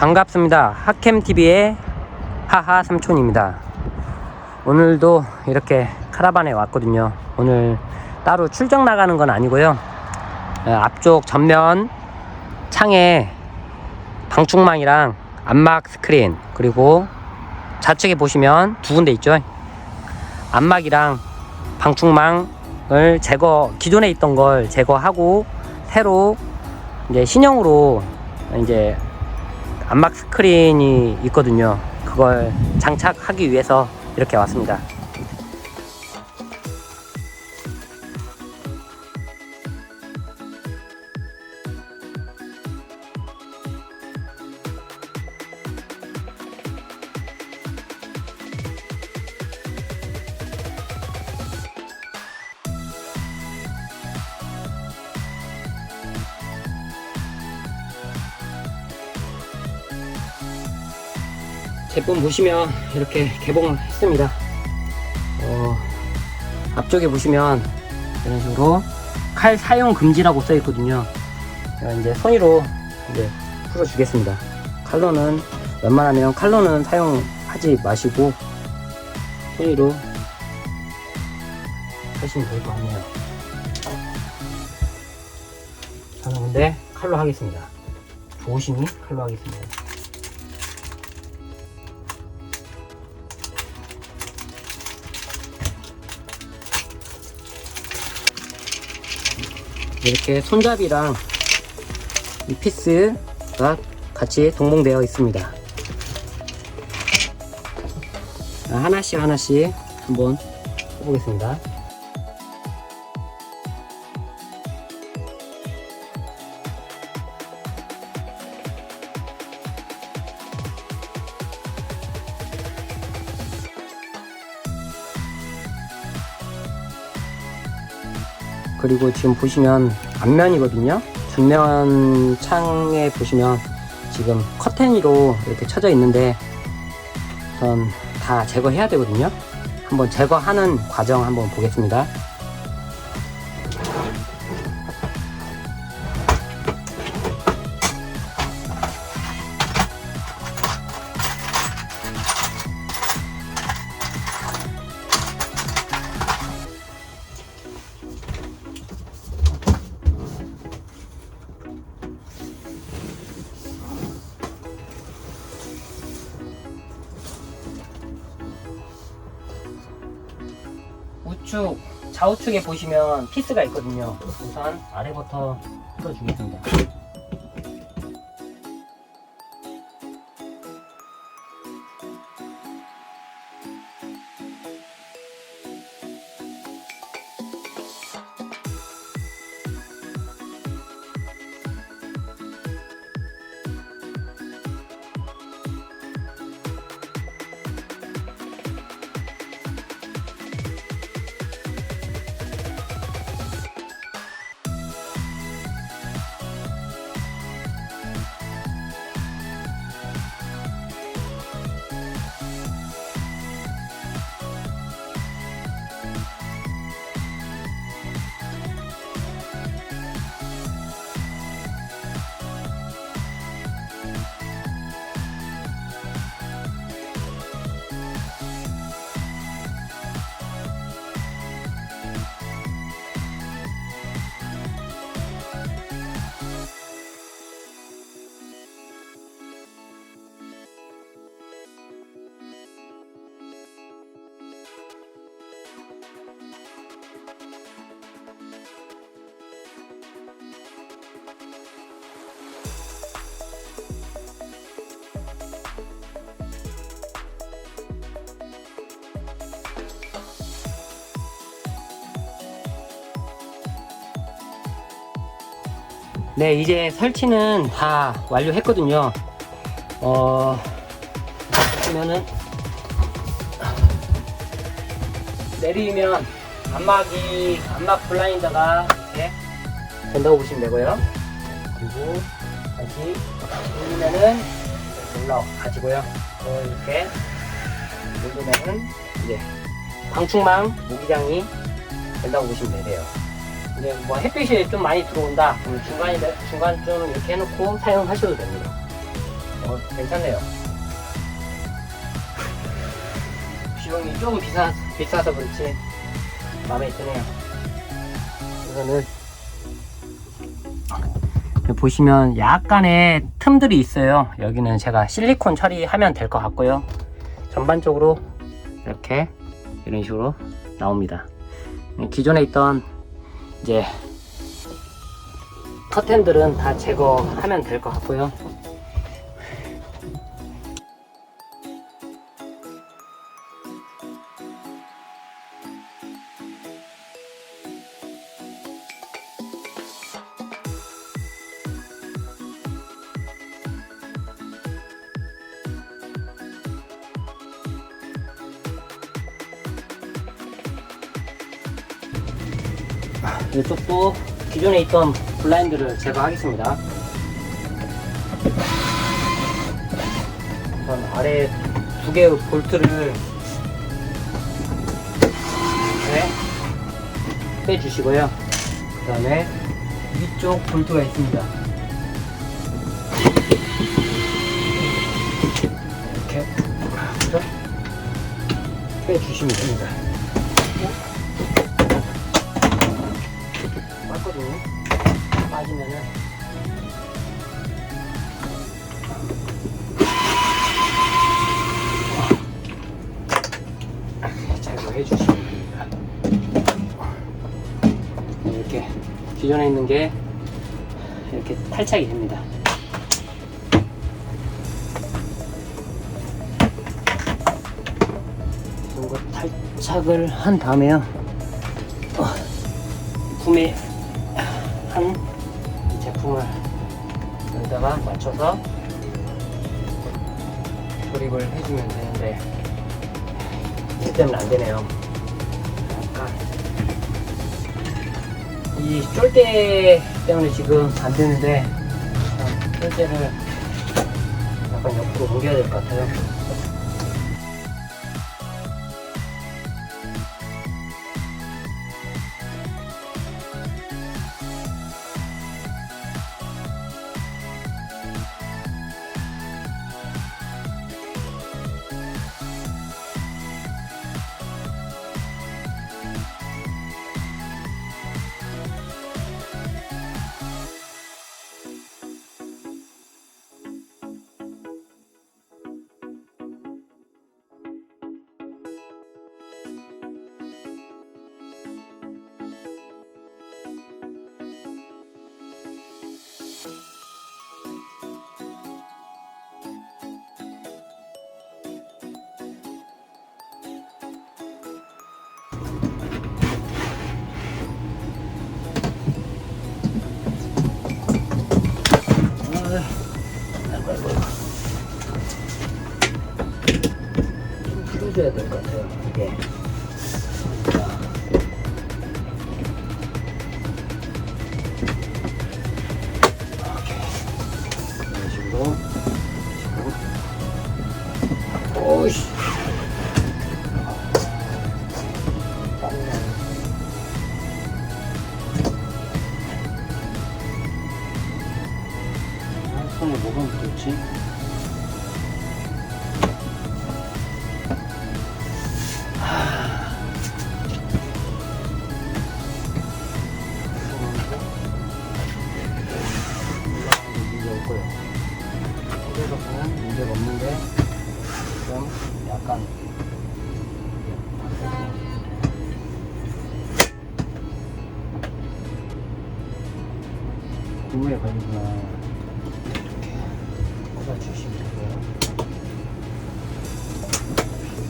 반갑습니다. 하캠TV의 하하 삼촌입니다. 오늘도 이렇게 카라반에 왔거든요. 오늘 따로 출장 나가는 건 아니고요. 어, 앞쪽 전면 창에 방충망이랑 안막 스크린 그리고 좌측에 보시면 두 군데 있죠. 안막이랑 방충망을 제거 기존에 있던 걸 제거하고 새로 이제 신형으로 이제 안막 스크린이 있거든요. 그걸 장착하기 위해서 이렇게 왔습니다. 제품 보시면 이렇게 개봉을 했습니다. 어, 앞쪽에 보시면 이런 식으로 칼 사용 금지라고 써 있거든요. 제가 이제 손으로 이제 풀어 주겠습니다. 칼로는 웬만하면 칼로는 사용하지 마시고 손으로 하시면 될 것 같네요. 저는 근데 칼로 하겠습니다. 조심히 칼로 하겠습니다. 이렇게 손잡이랑 이 피스가 같이 동봉되어 있습니다. 자, 하나씩 하나씩 한번 해보겠습니다. 그리고 지금 보시면 앞면이거든요. 전면 창에 보시면 지금 커튼으로 이렇게 쳐져 있는데 우선 다 제거해야 되거든요. 한번 제거하는 과정 한번 보겠습니다. 우측 좌우측에 보시면 피스가 있거든요. 우선 아래부터 풀어주겠습니다. 네, 이제 설치는 다 완료했거든요. 어, 보면은 내리면 안막이 안막 블라인더가 이렇게 된다고 보시면 되고요. 그리고 다시 올리면은 올라가지고요. 어, 이렇게 누르면은 이제 방충망 모기장이 된다고 보시면 되세요. 이제 뭐 햇빛이 좀 많이 들어온다. 중간에 중간쯤 이렇게 해놓고 사용하셔도 됩니다. 어, 괜찮네요. 비용이 조금 비싸, 비싸서 그렇지. 마음에 드네요. 이거는 보시면 약간의 틈들이 있어요. 여기는 제가 실리콘 처리하면 될 것 같고요. 전반적으로 이렇게 이런 식으로 나옵니다. 기존에 있던 이제 커튼들은 다 제거하면 될 것 같고요. 이쪽도 기존에 있던 블라인드를 제거하겠습니다. 우선 아래 두 개의 볼트를 이렇게 빼주시고요. 그 다음에 위쪽 볼트가 있습니다. 이렇게 빼주시면 됩니다. 해 주시면 됩니다. 이렇게 기존에 있는 게 이렇게 탈착이 됩니다. 이 정도 탈착을 한 다음에요. 어, 구매 한 제품을 여기다가 맞춰서 조립을 해주면 되는데 이 때문에 안 되네요. 약간 이 쫄대 때문에 지금 안 되는데 어, 쫄대를 약간 옆으로 옮겨야 될 것 같아요. 좀 풀어줘야 될것 같아요, 고무에 걸리구나. 이렇게 꽂아주시면 되고요.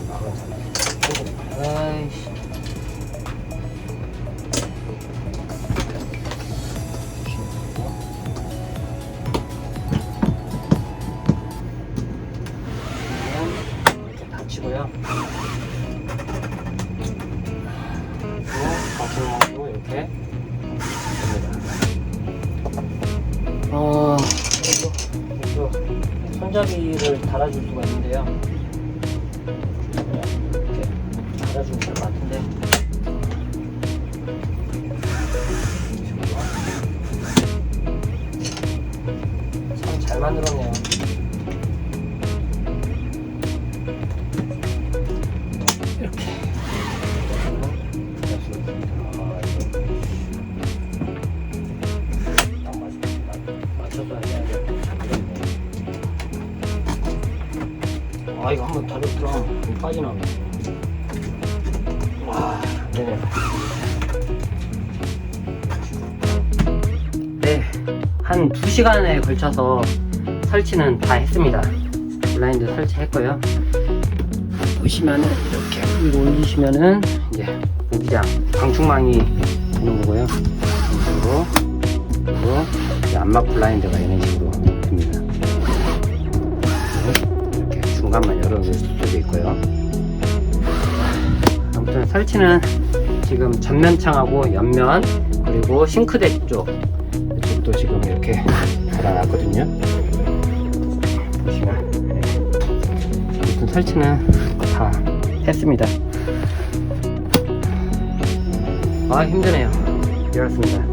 막아잖아요. 조금, 아이씨. 이렇게 닫히고요. 손잡이를 달아줄 수가 있는데요. 아 이거 한번 들어가면 빠지나. 와, 안 되네요. 네, 한 2시간에 걸쳐서 설치는 다 했습니다. 블라인드 설치했고요. 보시면은 이렇게 위로 올리시면은 이제 모기장, 방충망이 되는 거고요. 그리고 이제 안막 블라인드가 이런 식으로 중간만 열어줄 수도 있고요. 아무튼 설치는 지금 전면 창하고 옆면 그리고 싱크대 쪽 이쪽도 지금 이렇게 달아놨거든요. 보시면 네. 아무튼 설치는 다 했습니다. 아 힘드네요. 이렇습니다.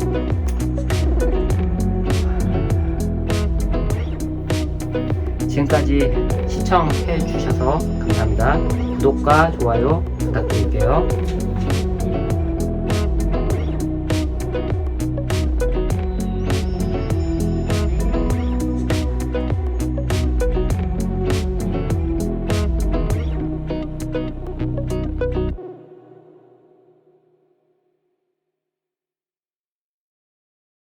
지금까지 시청해 주셔서 감사합니다. 구독과 좋아요 부탁드릴게요.